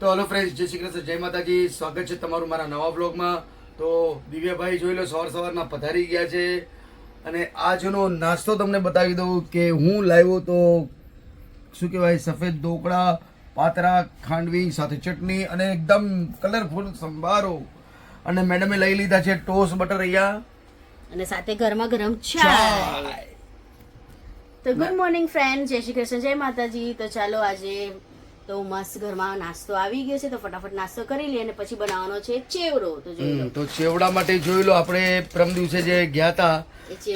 તો hello friends જય શ્રી કૃષ્ણ જય માતાજી. સ્વાગત છે તમારું મારા નવા બ્લોગમાં તો દિવ્યાભાઈ જોઈ લો સવાર સવારમાં પધારી ગયા છે. અને આજનો નાસ્તો તમને બતાવી દઉં કે હું લાવ્યો તો શું કહેવાય સફેદ ઢોકળા પાતરા ખાંડવી સાથે ચટણી અને એકદમ કલરફુલ સંભારો. અને મેડમે લઈ લીધા છે ટોસ બટર અહીંયા. અને સાથે ગરમા ગરમ ચાય. તો ગુડ મોર્નિંગ ફ્રેન્ડ જય શ્રી કૃષ્ણ જય માતાજી. તો ચાલો આજે તો મસ્ત ઘરમાં નાસ્તો આવી ગયો છે તો ફટાફટ નાસ્તો કરી લઈએ અને પછી બનાવવાનો છે ચેવડો તો જોઈ લો. તો ચેવડા માટે જોઈ લો આપણે પ્રમ દિવસે જે ગયા હતા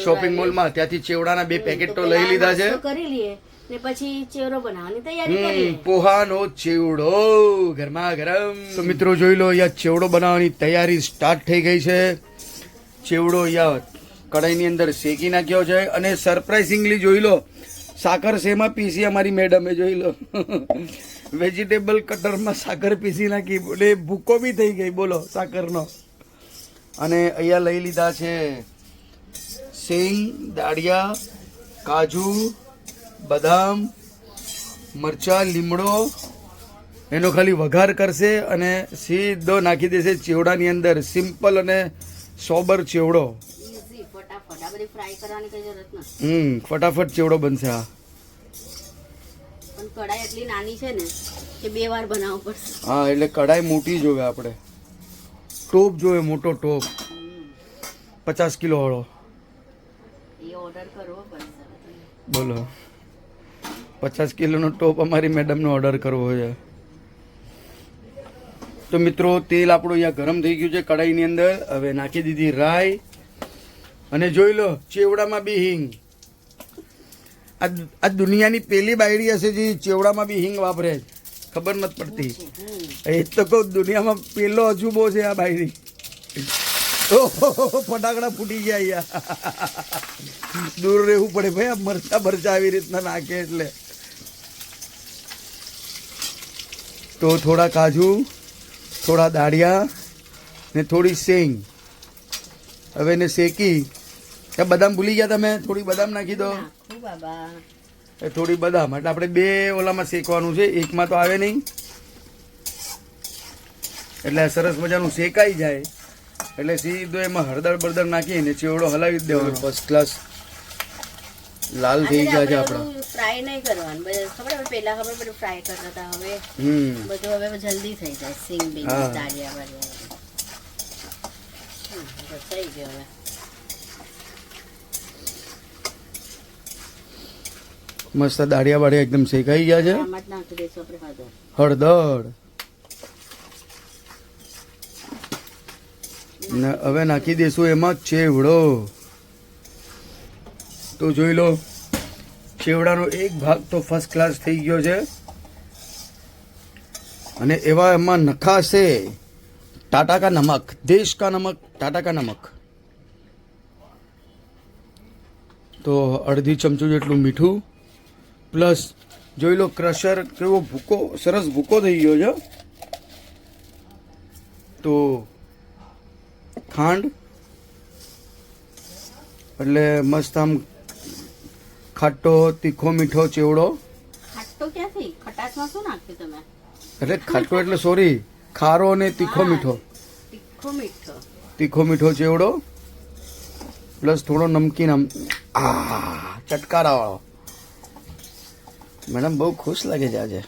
શોપિંગ મોલમાં ત્યાંથી ચેવડાના બે પેકેટ તો લઈ લીધા છે. કરી લઈએ ને પછી ચેવડો બનાવવાની તૈયારી કરીએ. પોહાનો ચેવડો ગરમા ગરમ. તો મિત્રો જોઈ લો અહીંયા ચેવડો બનાવવાની તૈયારી સ્ટાર્ટ થઈ ગઈ છે. ચેવડો અહીંયા કઢાઈની અંદર શેકી નાખ્યો છે અને સરપ્રાઇઝિંગલી જોઈ લો સાકર શેમાં પીસી અમારી મેડમે જોઈ લો. વેજીટેબલ કટરમાં સાકર પીસી નાખી. એટલે ભૂકો બી થઈ ગઈ. બોલો સાકરનો. અને અહીંયા લઈ લીધા છે સિંગ દાળિયા કાજુ બદામ મરચા લીમડો. એનો ખાલી વઘાર કરશે અને સીધો નાખી દેશે ચેવડાની અંદર. સિમ્પલ અને સોબર ચેવડો. હમ ફટાફટ ચેવડો બનશે આ. કઢાઈ એટલી નાની છે ને કે બે વાર બનાવવું પડશે. હા એટલે કઢાઈ મોટી જોવે આપણે. ટોપ જોવે મોટો ટોપ. પચાસ કિલો વાળો. એ ઓર્ડર કરવો પડશે. બોલો. પચાસ કિલોનો ટોપ અમારી મેડમનો ઓર્ડર કરવો છે. તો મિત્રો તેલ આપણું અહીંયા ગરમ થઈ ગયું છે કઢાઈની અંદર. હવે નાખી દીધી રાઈ. અને જોઈ લો ચેવડામાં બી હિંગ. આ દુનિયાની પેલી બાયડી હશે જે ચેવડામાં બી હિંગ વાપરે ખબર નથી પડતી. એ તો કહું, દુનિયામાં પેલો અજુબો છે આ બાયડી. ફટાકડા ફૂટી ગયા અહીંયા. દૂર રહેવું પડે ભાઈ, આ મરચા મરચા આવી રીતના નાખે એટલે. તો થોડા કાજુ, થોડા દાળિયા ને થોડી સેંગ હવે એને શેકી કે બદામ ભૂલી ગયા તમે? થોડી બદામ નાખી દો. એ થોડી બદામ. એટલે આપણે બે ઓલામાં શેકવાનું છે. એકમાં તો આવે નહીં. એટલે સરસ મજાનું શેકાઈ જાય. એટલે સીધો એમાં હળદર બળદર નાખીને ચેવડો હલાવી જ દેવાનો. ફર્સ્ટ ક્લાસ લાલ થઈ ગયા છે આપણા ફ્રાય નહીં કરવાનું. ખબર હવે પેલા ખબર બધું ફ્રાય કરતા હતા હવે? હમ. બધું હવે જલ્દી થઈ જાય. સિંગ બિંગ. દાળિયા વાળિયા. થઈ ગયો હવે. મસ્ત દાળિયા બાળિયા એકદમ શેકાઈ ગયા છે. નાખી હળદર. ને હવે નાખી દઈશું એમાં ચેવડો. તો જોઈ લો ચેવડાનો એક ભાગ તો ફર્સ્ટ ક્લાસ થઈ ગયો છે. અને એવા એમાં નખાશે. ટાટા કા નમક દેશ કા નમક ટાટા કા નમક. તો અડધી ચમચું જેટલું મીઠું. પ્લસ જોઈ લો ક્રશર કેવો ભૂકો સરસ ભૂકો થઈ ગયો છે. તો ખાંડ એટલે મસ્ત આમ ખાટો તીખો મીઠો ચેવડો. એટલે ખાટો એટલે સોરી ખારો અને તીખો મીઠો. તીખો મીઠો. તીખો મીઠો ચેવડો. પ્લસ થોડો નમકીન આમ આ ચટકારા વાળો મેડમ બહુ ખુશ લાગે છે આજે.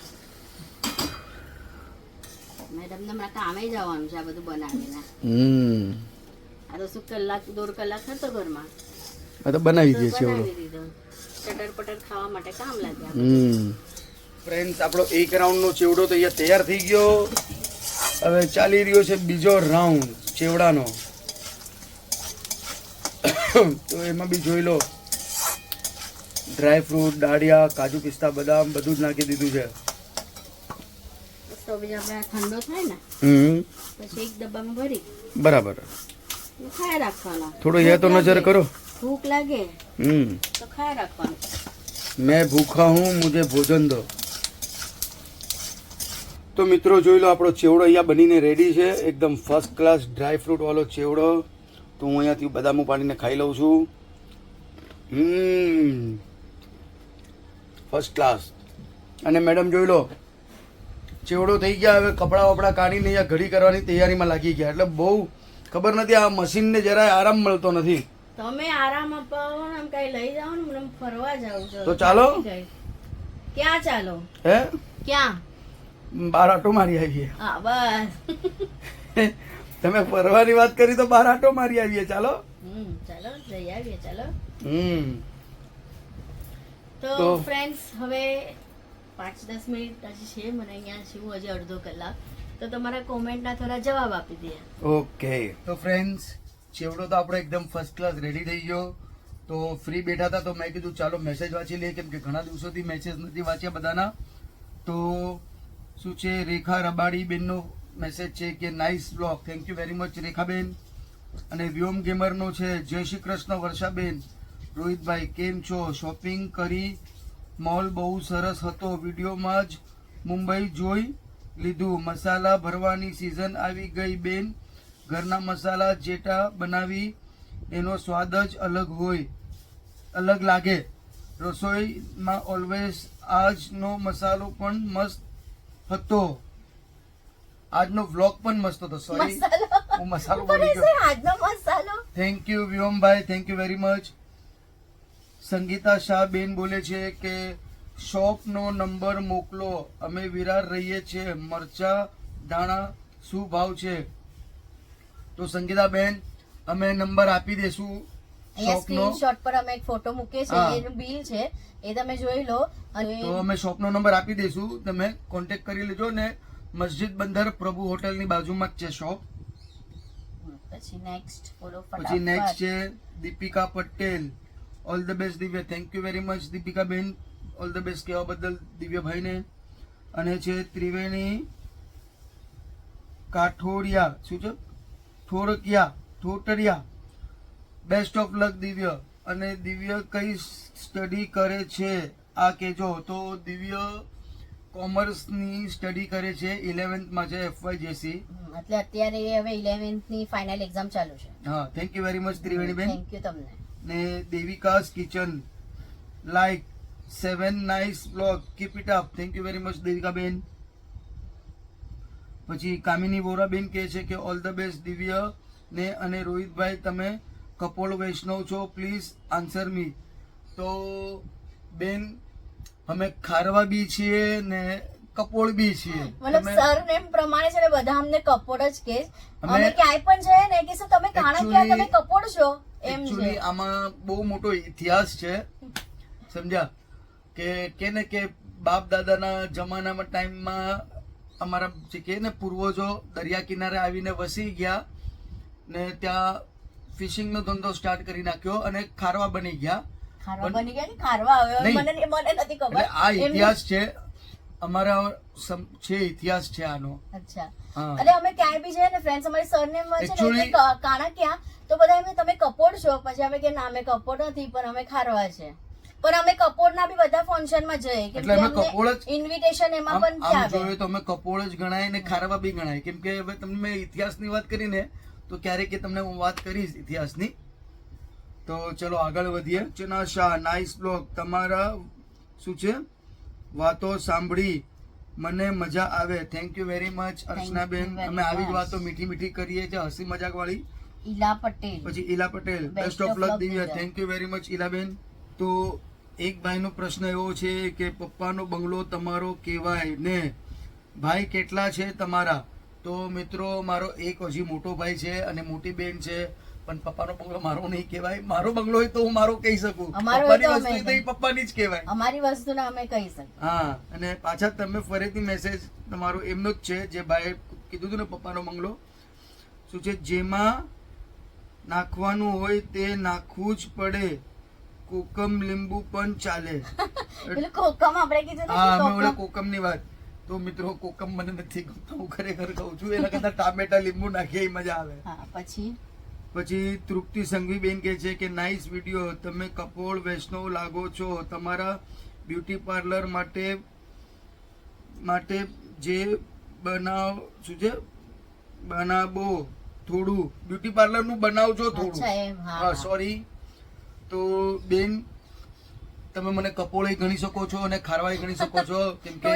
મેડમને હમણાં કામે જવાનું છે આ બધું બનાવીને. હમ. આ તો શું કલાક દોઢ કલાક હતો ઘરમાં. આ તો બનાવી દે છે બનાવી દીધો. ચટર પટર ખાવા માટે કામ લાગ્યા હમ. ફ્રેન્ડ્સ આપણો એક રાઉન્ડનો ચેવડો તો અહીંયા તૈયાર થઈ ગયો. હવે ચાલી રહ્યો છે બીજો રાઉન્ડ ચેવડાનો. તો એમાં બી જોઈ લો. ડ્રાય ફ્રૂટ દાળિયા કાજુ પિસ્તા બદામ બધું જ નાખી દીધું છે. તો બીજા આપણે ઠંડો થાય ને હમ. પછી એક ડબ્બામાં ભરી. બરાબર. રાખવાનો. થોડો એ તો નજર કરો. ભૂખ લાગે હમ. તો ખાઈ રાખવાનું. મેં ભૂખા હું મુજે ભોજન દો. તો મિત્રો જોઈ લો આપણો ચેવડો અહીંયા બનીને રેડી છે. એકદમ ફર્સ્ટ ક્લાસ ડ્રાય ફ્રૂટ વાળો ચેવડો. તો હું અહીંયાથી બદામું પાણીને ખાઈ લઉં છું. હમ. ફર્સ્ટ ક્લાસ અને મેડમ જોઈ લો ચેવડો થઈ ગયા હવે કપડાં વપડા કાઢીને અહીંયા ઘડી કરવાની તૈયારીમાં લાગી ગયા. એટલે બહુ ખબર નથી આ મશીનને જરાય આરામ મળતો નથી. તમે આરામ અપાવો ને આમ કઈ લઈ જાઓ ને મને ફરવા જાવ છો. તો ચાલો. ક્યાં ચાલો? હે? ક્યાં? બાર આટો મારી આવીએ. હા બસ. તમે ફરવાની વાત કરી તો બાર આટો મારી આવીએ. ચાલો. હમ ચાલો જઈ આવીએ ચાલો. હમ. તો ફ્રેન્ડ્સ હવે પાંચ દસ મિનિટ હજી છે મને અહીંયા છું હજી અડધો કલાક. તો તમારા કોમેન્ટના થોડા જવાબ આપી દે ઓકે. તો ફ્રેન્ડ્સ ચેવડો તો આપણો એકદમ ફર્સ્ટ ક્લાસ રેડી થઈ ગયો. તો ફ્રી બેઠા હતા તો મેં કીધું ચાલો મેસેજ વાંચી લઈએ કેમ કે ઘણા દિવસોથી મેસેજ નથી વાંચ્યા બધાના. તો શું છે રેખા રબાડી બેનનો મેસેજ છે કે nice blog thank you very much Rekhaben. અને વ્યોમ ગેમરનો છે જય શ્રી કૃષ્ણ વર્ષાબેન. રોહિતભાઈ કેમ છો? શોપિંગ કરી મોલ બહુ સરસ હતો. વિડીયોમાં જ મુંબઈ જોઈ લીધું. મસાલા ભરવાની સિઝન આવી ગઈ બેન. ઘરના મસાલા જેટા બનાવી એનો સ્વાદ જ અલગ હોય અલગ લાગે. રસોઈમાં ઓલવેઝ આજનો મસાલો પણ મસ્ત હતો. આજનો વ્લોગ પણ મસ્ત હતો. સોરી હું મસાલો બોલી ગયો. આજનો મસાલો? Thank you Vyombhai thank you very much Sangeeta Shah ben બોલે છે કે શોપનો નંબર મોકલો અમે વિરાર રહીએ છીએ. મરચા દાણા શું ભાવ છે? તો સંગીતા બેન અમે નંબર આપી દેશું સ્ક્રીનશોટ પર અમે એક ફોટો મૂકીએ છીએ. એનું બિલ છે. એ તમે જોઈ લો. અને તો અમે શોપનો નંબર આપી દઈશું તમે કોન્ટેક્ટ કરી લેજો ને મસ્જિદ બંદર પ્રભુ હોટલની બાજુમાં જ છે શોપ. પછી નેક્સ્ટ બોલો પછી નેક્સ્ટ છે Deepika Patel. All the best Divya. Thank you very much Deepika ben all the best કહેવા બદલ દિવ્યભાઈને અને છે ત્રિવેણી કાઠોડિયા. શું છે? થોડકિયા થોટરિયા. Best of luck Divya. અને દિવ્ય કઈ સ્ટડી કરે છે? આ કહેજો. તો દિવ્ય કોમર્સની સ્ટડી કરે છે ઇલેવન્થમાં છે એફવાય જેસી એટલે અત્યારે હવે ઇલેવન્થની ફાઇનલ એક્ઝામ ચાલુ છે. હા thank you very much Triveni ben thank you તમને. ને Devika's kitchen. Like seven nice blog keep it up thank you very much Devikaben. પછી કામિની વોરાબેન કહે છે કે ઓલ ધ બેસ્ટ દિવ્ય ને અને રોહિતભાઈ તમે કપોળ વૈષ્ણવ છો. પ્લીઝ આન્સર મી તો બેન અમે ખારવા બી છીએ ને કપોળ બી છીએ. મતલબ સર નેમ પ્રમાણે છે ને બધા અમને કપોળ જ કે અમે- ક્યાંય પણ જઈએ ને કે શું તમે કાણા ક્યાં? તમે કપોળ છો. એકચ્યુઅલી આમાં બહુ મોટો ઇતિહાસ છે. સમજ્યા? કે કે ને કે બાપ દાદાના જમાનામાં ટાઈમમાં અમારા જે કે ને પૂર્વજો દરિયા કિનારે આવીને વસી ગયા ને ત્યાં ફિશિંગનો ધંધો સ્ટાર્ટ કરી નાખ્યો અને ખારવા બની ગયા. ખારવા બની ગયા ખારવા? મને મને નથી ખબર. આ ઇતિહાસ છે. અમારા સમ- છે ઇતિહાસ છે આનો. અચ્છા. હા. અમે ક્યાંય બી જઈએ ને ફ્રેન્ડ્સ અમારી સરનેમ છે ને કાણા ક્યાં? તો બધા એમ તમે કપોડ છો. પછી અમે કે ના અમે કપોડ નથી પણ અમે ખારવા છે. પણ અમે કપોડના બી બધા ફંક્શનમાં જઈએ. કેમ એટલે અમે કપોળ જ- ઇન્વિટેશન એમાં પણ આમ જોઈએ તો અમે કપોળ જ ગણાય ને ખારવા બી ગણાય. કેમ કે હવે તમને મેં ઇતિહાસની વાત કરીને તો ક્યારેક તમને હું વાત કરીશ ઇતિહાસની. તો ચલો આગળ વધીએ. ચના શાહ નાઇસ બ્લોગ તમારા શું છે? વાતો સાંભળી મને મજા આવે. Thank you very much Archanaben. બેન અમે આવી જ વાતો મીઠી મીઠી કરીએ છીએ હસી મજાક વાળી. ઈલા પટેલ. પછી Ila Patel best of luck Divya. Thank you very much Ilaben. તો એક ભાઈનો પ્રશ્ન એવો છે કે પપ્પાનો બંગલો તમારો કેવાય ને? ભાઈ કેટલા છે તમારા? તો મિત્રો મારો એક હજી મોટો ભાઈ છે અને મોટી બેન છે. પણ પપ્પાનો બંગલો મારો નહીં કહેવાય. મારો બંગલો હોય તો હું મારો કહી શકું. અમારો પપ્પાની વસ્તુ તો પપ્પાની જ કહેવાય. અમારી વસ્તુને અમે કહી શકીએ. હા અને પાછા તમે ફરીથી મેસેજ તમારો એમનો જ છે. જે ભાઈ કીધું હતું ને પપ્પાનો બંગલો. શું છે? જેમાં નાખવાનું હોય તે નાખવું જ પડે. કોકમ લીંબુ પણ ચાલે. કોકમ આપણે કીધું હા ઓલા કોકમ. ની વાત. તો મિત્રો કોકમ મને નથી ગમતો. હું ખરેખર કહું છું એના કરતા ટામેટા લીંબુ નાખીએ મજા આવે. હા પછી? પછી તૃપ્તિ સંઘવી બેન કહે છે કે નાઇસ વીડિયો તમે કપોળ વૈષ્ણવ લાગો છો. તમારા બ્યુટી પાર્લર માટે માટે જે બનાવ શું છે? બનાવો થોડું. બ્યુટી પાર્લરનું બનાવજો થોડું. હા. સોરી તો બેન તમે મને કપોળે ગણી શકો છો અને ખારવાય ગણી શકો છો. કેમ કે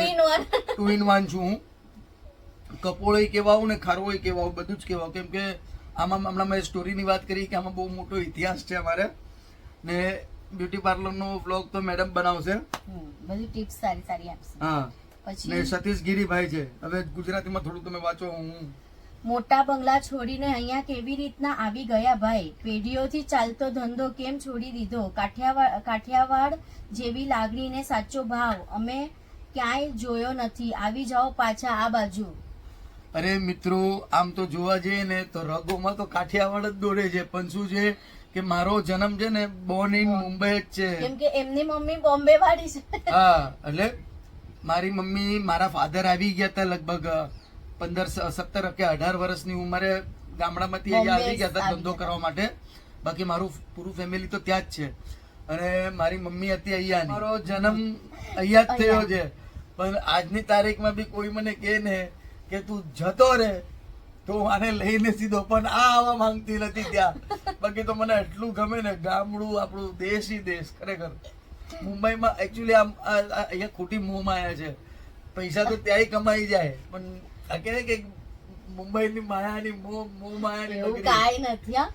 ટુ ઇન વન છું હું. કપોળોય કહેવાવું ને ખારવોય કહેવાવું બધું જ કહેવાવું કેમ કે આમાં હમણાં મેં સ્ટોરીની વાત કરી કે આમાં બહુ મોટો ઇતિહાસ છે અમારે. ને બ્યુટી પાર્લરનો વ્લોગ તો મેડમ બનાવશે. બધી ટિપ્સ સારી સારી આપશે. હા. પછી? ને સતીશ ગીરીભાઈ છે. હવે ગુજરાતીમાં થોડું તમે વાંચો હું. મોટા બંગલા છોડીને અહીંયા કેવી રીતના આવી ગયા ભાઈ? પેઢીઓથી ચાલતો ધંધો કેમ છોડી દીધો? કાઠિયાવાડ કાઠિયાવાડ જેવી લાગણીને સાચો ભાવ. અમે ક્યાંય જોયો નથી. આવી જાઓ પાછા આ બાજુ. અરે મિત્રો આમ તો જોવા જઈએ ને તો રગોમાં તો કાઠિયાવાડ જ દોડે છે. પણ શું છે કે મારો જન્મ છે ને બોર્ન ઇન મુંબઈ જ છે. કેમ કે એમની મમ્મી બોમ્બે વાળી છે. હા એટલે મારી મમ્મી મારા ફાધર આવી ગયા હતા લગભગ પંદર સત્તર કે અઢાર વર્ષની ઉંમરે ગામડામાંથી અહીંયા આવી ગયા હતા ધંધો કરવા માટે. બાકી મારું પૂરું ફેમિલી તો ત્યાં જ છે. અને મારી મમ્મી હતી અહીંયા મારો જન્મ અહીંયા જ થયો છે. પણ આજની તારીખમાં બી કોઈ મને કહે ને કે તું જતો રે તો આને લઈને સીધો. પણ આ આવવા માંગતી નથી ત્યાં. બાકી તો મને એટલું ગમે ને ગામડું આપણું દેશી દેશ ખરેખર. મુંબઈમાં એકચ્યુઅલી આમ અહીંયા ખોટી મોહ માયા છે. પૈસા તો ત્યાંય કમાઈ જાય પણ કે કે મુંબઈની માયાની મોહ મોહ માયાની એવું કાંઈ નથી હા.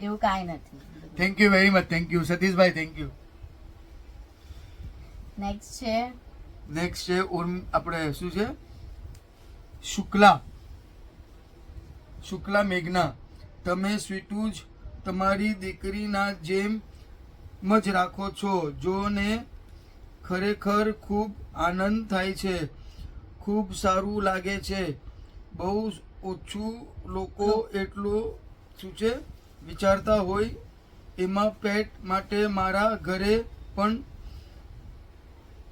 એવું કાંઈ નથી. Thank you very much thank you Satishbhai thank you next છે. નેક્સ્ટ છે ઉર્મ આપણે શું છે? શુક્લા. શુક્લા મેઘના. તમે સ્વીટું જ તમારી દીકરીના જેમ જ રાખો છો, જોને ખરેખર ખૂબ આનંદ થાય છે, ખૂબ સારું લાગે છે. બહુ ઓછું લોકો એટલું શું છે વિચારતા હોય, એમાં પેટ માટે મારા ઘરે પણ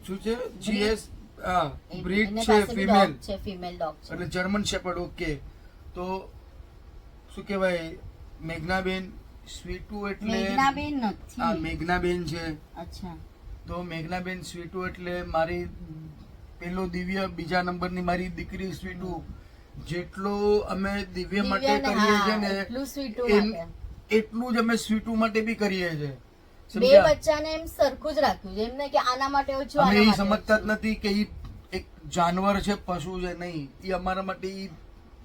શું છે જીએસ હા એ- બ્રીડ છે ફિમેલ છે ફિમેલ ડોગ છે. એટલે જર્મન શેપર્ડ ઓકે તો શું કહેવાય? મેઘનાબેન સ્વીટુ એટલે મેઘનાબેન હા મેઘનાબેન છે. અચ્છા. તો મેઘનાબેન સ્વીટુ એટલે મારી પેલો દિવ્ય બીજા નંબરની મારી દીકરી સ્વીટુ. જેટલો અમે દિવ્ય માટે કરીએ છીએ છે ને એટલું સ્વીટુ એમ માટે. એટલું જ અમે સ્વીટુ માટે બી કરીએ છે બે બચ્ચાને એમ સરખું જ રાખ્યું છે. એમને કે આના માટે ઓછું અમે એ સમજતા જ નથી કે ઈ એક જાનવર છે પશુ છે નહીં. એ અમારા માટે ઈ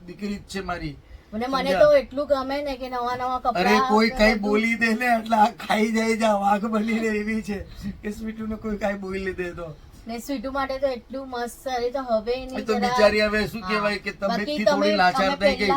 દીકરી જ છે મારી. અને મને તો એટલું ગમે ને કે નવા નવા કપડા અરે કોઈ કઈ બોલી દે ને એટલે આ ખાઈ જાય જા વાઘ બની રહે એવી છે. કે સ્વીટુ ને કોઈ કઈ બોલી દે તો. ને સ્વીટુ માટે તો એટલું મસ્ત છે. તો હવે એની તો બિચારી હવે શું. કહેવાય કે તબિયતથી તમે- થોડી લાચાર થઈ ગઈ.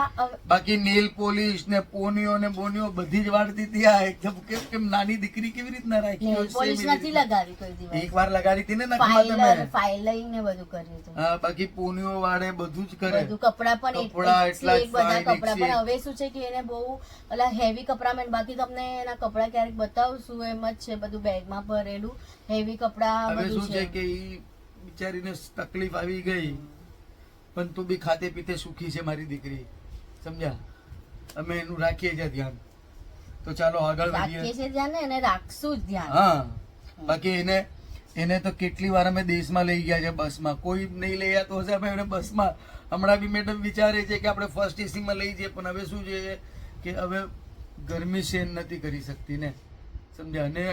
બાકી નેલ પોલિશ ને પોનીઓ ને બોનીઓ બધી જ વાળતી હતી આ એકદમ કેમ કેમ નાની દીકરી કેવી રીતના રાખી નેલ એવી નથી લગાવી કોઈ દિવસ. એક વાર લગાડી હતી ને નખમાં તમે? ફાઇલિંગ ને બધું કર્યું હતું. હા બાકી પોનીઓ વાળે બધું જ કરે. બધું કપડા પણ કપડા એટલા બધા કપડા. પણ હવે શું છે કે એને બહુ ઓલા હેવી કપડા મેં બાકી તમને એના કપડા ક્યારેક બતાવશું એમ જ છે બધું બેગમાં ભરેલું. હેવી કપડા હવે શું છે કે ઈ બિચારીને તકલીફ આવી ગઈ પણ તું બી ખાતે પીતે સુખી છે મારી દીકરી સમજ્યા? અમે એનું રાખીએ છીએ ધ્યાન. તો ચાલો આગળ રાખીએ છીએ ધ્યાન એને રાખશું જ ધ્યાન. હા. બાકી એને એને તો કેટલી વાર અમે દેશમાં લઈ ગયા છે બસમાં. કોઈ નહીં લઈ આવતો હશે અમે એને બસમાં. હમણાં બી મેડમ વિચારે છે કે આપણે ફર્સ્ટ એસીમાં લઈ જઈએ પણ હવે શું છે કે હવે ગરમી સહન નથી કરી શકતી ને. સમજ્યા? અને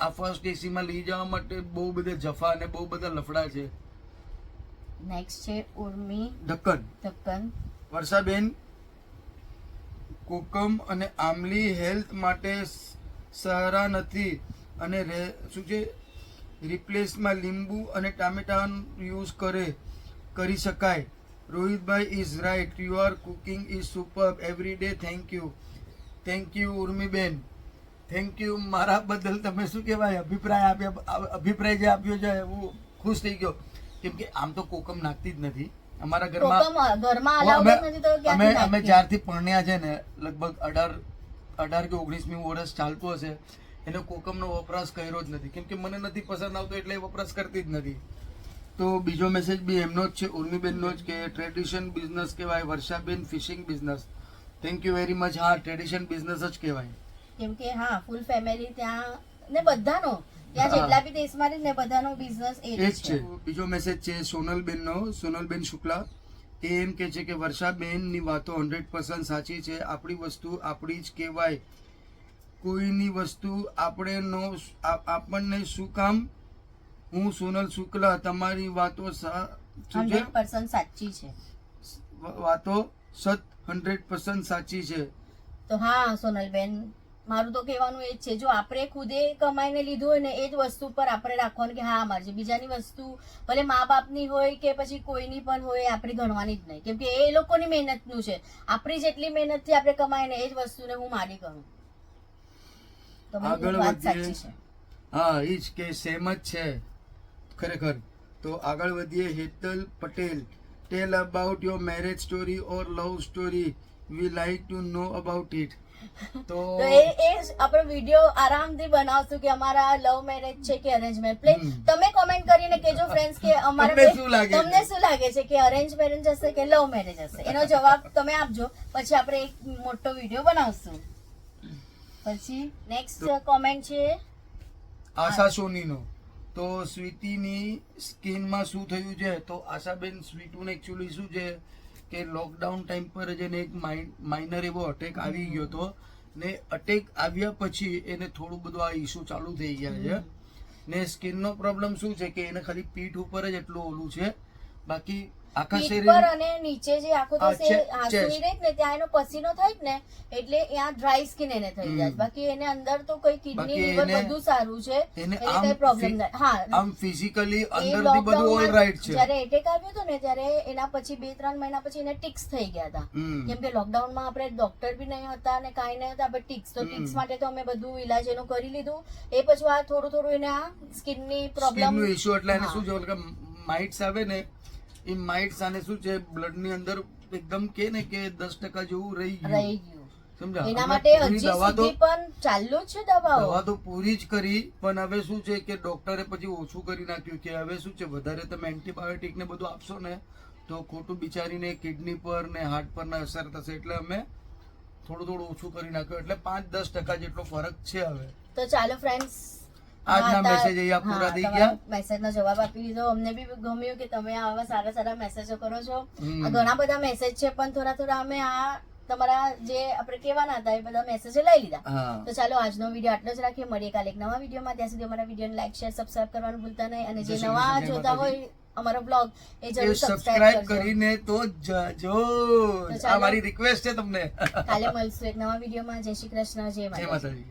આ ફર્સ્ટ એસીમાં લઈ જવા માટે બહુ બધા જફા અને બહુ બધા લફડા છે. નેક્સ્ટ છે ઉર્મી ઢક્કન ઢક્કન વર્ષાબેન કોકમ અને આમલી હેલ્થ માટે સહારા નથી અને શું છે? રિપ્લેસમાં લીંબુ અને ટામેટા યુઝ કરે કરી શકાય. Rohitbhai is right you are cooking is super every day thank you thank you Urmiben. Thank you મારા બદલ તમે શું કહેવાય? અભિપ્રાય આપ્યા અભિપ્રાય જે આપ્યો છે હું ખુશ થઈ ગયો. કેમ કે આમ તો કોકમ નાખતી જ નથી. અમારા ઘરમાં ઘરમાં અમે અમે? જ્યારથી પરણ્યા છે ને લગભગ અઢાર અઢાર કે ઓગણીસમી વર્ષ ચાલતું હશે એને કોકમનો વપરાશ કર્યો જ નથી. કેમ કે મને નથી પસંદ આવતો એટલે વપરાશ કરતી જ નથી. તો બીજો મેસેજ બી એમનો જ છે ઉર્મીબેનનો જ કે ટ્રેડિશન બિઝનેસ કહેવાય વર્ષાબેન fishing business thank you very much હા ટ્રેડિશન બિઝનેસ જ કહેવાય. કેમ કે હા ફૂલ ફેમિલી ત્યાં ને બધાનો. ત્યાં જેટલા બી દેશમાં ને બધાનો બિઝનેસ એ જ છે. બીજો મેસેજ છે સોનલબેનનો. સોનલબેન શુક્લા તે એમ કે છે કે વર્ષાબેનની વાતો હંડ્રેડ પર્સન્ટ સાચી છે. આપણી વસ્તુ આપણી જ કહેવાય. કોઈની વસ્તુ આપણે નો આપણને શું કામ? હું સોનલ શુક્લા તમારી વાતો હંડ્રેડ પર્સન્ટ સાચી છે. વાતો સત હંડ્રેડ સાચી છે. તો હા સોનલબેન મારું તો કહેવાનું એ જ છે જો આપણે ખુદે કમાઈને લીધું હોય ને એ જ વસ્તુ પર આપણે રાખવાનું કે હા અમારે છે બીજાની વસ્તુ ભલે મા બાપની હોય કે પછી કોઈની પણ હોય આપણે ગણવાની જ નહીં. કેમ કે એ લોકોની મહેનતનું છે. આપણી જેટલી મહેનતથી આપણે કમાઈને એ જ વસ્તુને હું મારી કહું આગળ વધીએ. હા એ જ કે સેમ જ છે. ખરેખર. તો આગળ વધીએ Hetal Patel. Tell about your marriage story or love story we like to know about it તો એ એ આપણે વીડિયો આરામથી બનાવશું કે અમારા લવ મેરેજ છે કે અરેન્જ મેરેજ પ્લે તમે કોમેન્ટ કરીને કેજો ફ્રેન્ડ્સ કે અમારા? તમને શું લાગે છે? કે અરેન્જ મેરેજ હશે કે લવ મેરેજ હશે? એનો જવાબ તમે આપજો. પછી આપણે એક મોટો વીડિયો બનાવશું. પછી નેક્સ્ટ કોમેન્ટ છે. આશા સોનીનો. તો સ્વીટીની સ્કિનમાં શું થયું છે? તો આશાબેન સ્વીટુને એકચ્યુઅલી શું છે? કે લોકડાઉન ટાઈમ પર જ એને એક માઇનર એવો અટેક આવી ગયો હતો ને અટેક આવ્યા પછી એને થોડું બધું આ ઇસ્યુ ચાલુ થઈ ગયા છે. ને સ્કિનનો પ્રોબ્લેમ શું છે કે એને ખાલી પીઠ ઉપર જ એટલું ઓલું છે. બાકી આખા શરીર પર અને નીચે જે આખું આ તો છે- હાસુઈ chest. રહે ને ત્યાં એનો પસીનો થાય ને એટલે ત્યાં ડ્રાય સ્કિન એને થઈ જાય. બાકી એને અંદર તો કોઈ કિડની લીવર બધું સારું છે એને કઈ પ્રોબ્લેમ નહીં હા. આમ ફિઝિકલી અંદરથી બધું lockdown ઓલ રાઈટ છે. જ્યારે એટેક આવ્યો હતો ને ત્યારે એના પછી બે ત્રણ મહિના પછી એને ટિક્સ થઈ ગયા હતા. કેમ કે લોકડાઉનમાં આપણે ડોક્ટર બી નહીં હતા અને કાંઈ નહીં હતા બટ ટિક્સ તો ટિક્સ માટે તો અમે બધું ઈલાજ એનું કરી લીધું. એ પછી આ થોડું થોડું એને આ સ્કિનની પ્રોબ્લેમ ઇશ્યુ એટલે એને શું છે માઇટ્સ આવે ને એ માઇટ્સ આને શું છે? બ્લડની અંદર એકદમ કે ને કે દસ ટકા જેવું રહી રહી ગયું. ગયું સમજા એના માટે હજી સુધી પણ ચાલુ છે દવાઓ? દવા તો પૂરી જ કરી પણ હવે શું છે કે ડોક્ટરે પછી ઓછું કરી નાખ્યું કે હવે શું છે? વધારે તમે એન્ટીબાયોટિક ને બધું આપશો ને તો ખોટું બિચારીને કિડની પર ને હાર્ટ પર ને અસર થશે. એટલે અમે થોડું થોડું ઓછું કરી નાખ્યું. એટલે પાંચ દસ ટકા જેટલો ફરક છે હવે. તો ચાલો ફ્રેન્ડ્સ આજના મેસેજ અહીંયા પૂરા થઈ ગયા. મેસેજ નો જવાબ આપી દીધો. અમને બી ગમ્યું કે તમે આવા સારા સારા મેસેજો કરો છો. ઘણા બધા મેસેજ છે પણ થોડા થોડા અમે આ તમારા જે આપણે કહેવાના હતા એ બધા મેસેજ લઈ લીધા. તો ચાલો આજનો વીડિયો આટલો જ રાખીએ. મળીએ કાલે એક નવા વિડીયોમાં ત્યાં સુધી અમારા વિડીયોને લાઈક શેર સબસ્ક્રાઇબ કરવાનું ભૂલતા નહીં. અને જે નવા જોતા હોય અમારો બ્લોગ એ જરૂર સબસ્ક્રાઇબ કરીને તો જ જાજો આ મારી રિક્વેસ્ટ છે તમને. કાલે મળશું એક નવા વિડીયોમાં જય શ્રી કૃષ્ણ જય માતાજી.